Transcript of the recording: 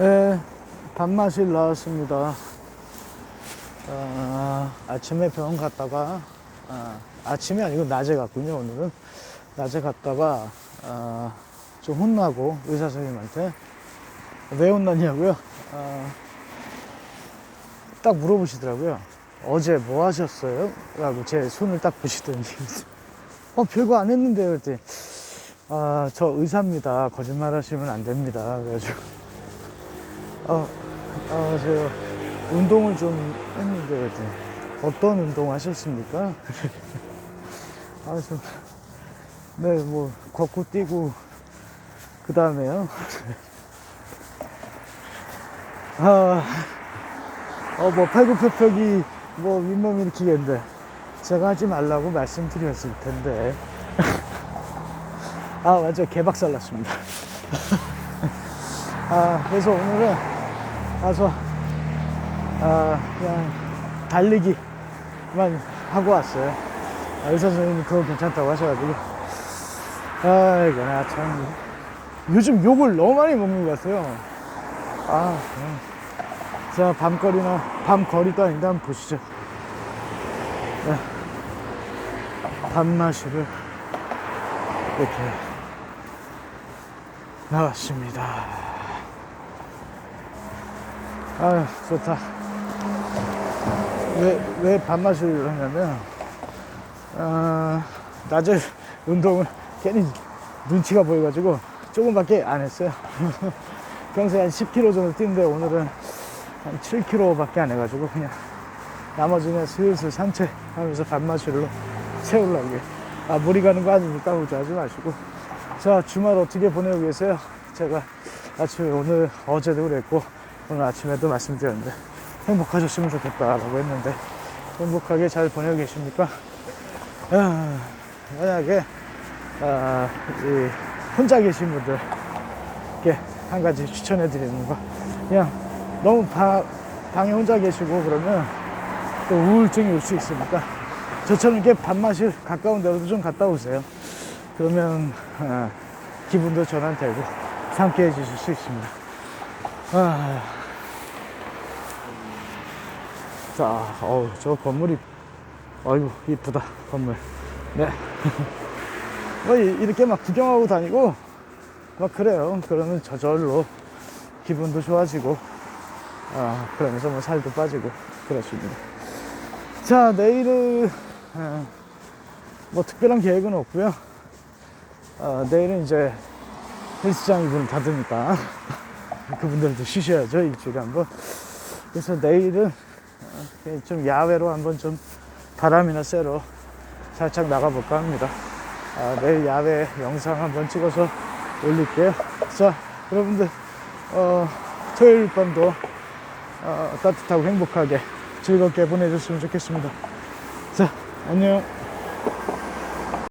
네, 밥맛을 나왔습니다. 아, 아침에 병원 갔다가, 아, 아침이 아니고 낮에 갔군요, 오늘은. 낮에 갔다가, 아, 좀 혼나고, 의사 선생님한테. 왜 혼났냐고요? 아, 딱 물어보시더라고요. 어제 뭐 하셨어요? 라고 제 손을 딱 보시더니, 어, 별거 안 했는데요. 그랬더니, 아, 저 의사입니다. 거짓말 하시면 안 됩니다. 그래가지고, 어, 어, 저, 운동을 좀 했는데, 어떤 운동 하셨습니까? 아, 저, 네, 뭐, 걷고 뛰고, 그 다음에요. 아, 어, 뭐, 팔굽혀펴기, 뭐, 윗몸 일으키겠는데, 제가 하지 말라고 말씀드렸을 텐데. 아, 맞아. 개박살 났습니다. 아, 그래서 오늘은 가서, 아, 그냥 달리기만 하고 왔어요. 아, 의사 선생님이 그거 괜찮다고 하셔가지고. 아, 이거 나 참. 요즘 욕을 너무 많이 먹는 것 같아요. 아, 그냥. 자, 밤거리나, 밤거리도 아닌데 한번 보시죠. 네. 밤마시를 이렇게 나왔습니다. 아 좋다. 왜, 왜 밤마시를 하냐면, 아, 낮에 운동을 괜히 눈치가 보여가지고 조금밖에 안 했어요. 평소에 한 10km 정도 뛰는데 오늘은 한 7km밖에 안 해가지고 그냥 나머지는 슬슬 산책하면서 밤마시로 채우려고. 아, 물이 가는 거 아니니까 걱정하지 마시고. 자, 주말 어떻게 보내고 계세요? 제가 아침에 오늘, 어제도 그랬고, 오늘 아침에도 말씀드렸는데, 행복하셨으면 좋겠다라고 했는데, 행복하게 잘 보내고 계십니까? 아, 만약에, 아, 이, 혼자 계신 분들께 한 가지 추천해 드리는 거, 그냥 너무 바, 방에 혼자 계시고 그러면 또 우울증이 올 수 있으니까, 저처럼 이렇게 밥맛이 가까운 데로도 좀 갔다 오세요. 그러면 아, 기분도 전환되고 상쾌해지실 수 있습니다. 아. 자, 어우, 저 건물이, 어이구, 이쁘다, 건물. 네. 뭐, 이- 이렇게 막 구경하고 다니고, 막 그래요. 그러면 저절로 기분도 좋아지고, 아, 그러면서 뭐 살도 빠지고, 그렇습니다. 자, 내일은, 어, 뭐 특별한 계획은 없고요. 어, 내일은 이제 헬스장이 문을 닫으니까 그분들도 쉬셔야죠 일주일에 한번. 그래서 내일은 좀 야외로 한번 좀 바람이나 쐬러 살짝 나가볼까 합니다. 아, 내일 야외 영상 한번 찍어서 올릴게요. 자, 여러분들 어, 토요일 밤도 어, 따뜻하고 행복하게 즐겁게 보내줬으면 좋겠습니다. 자, 안녕.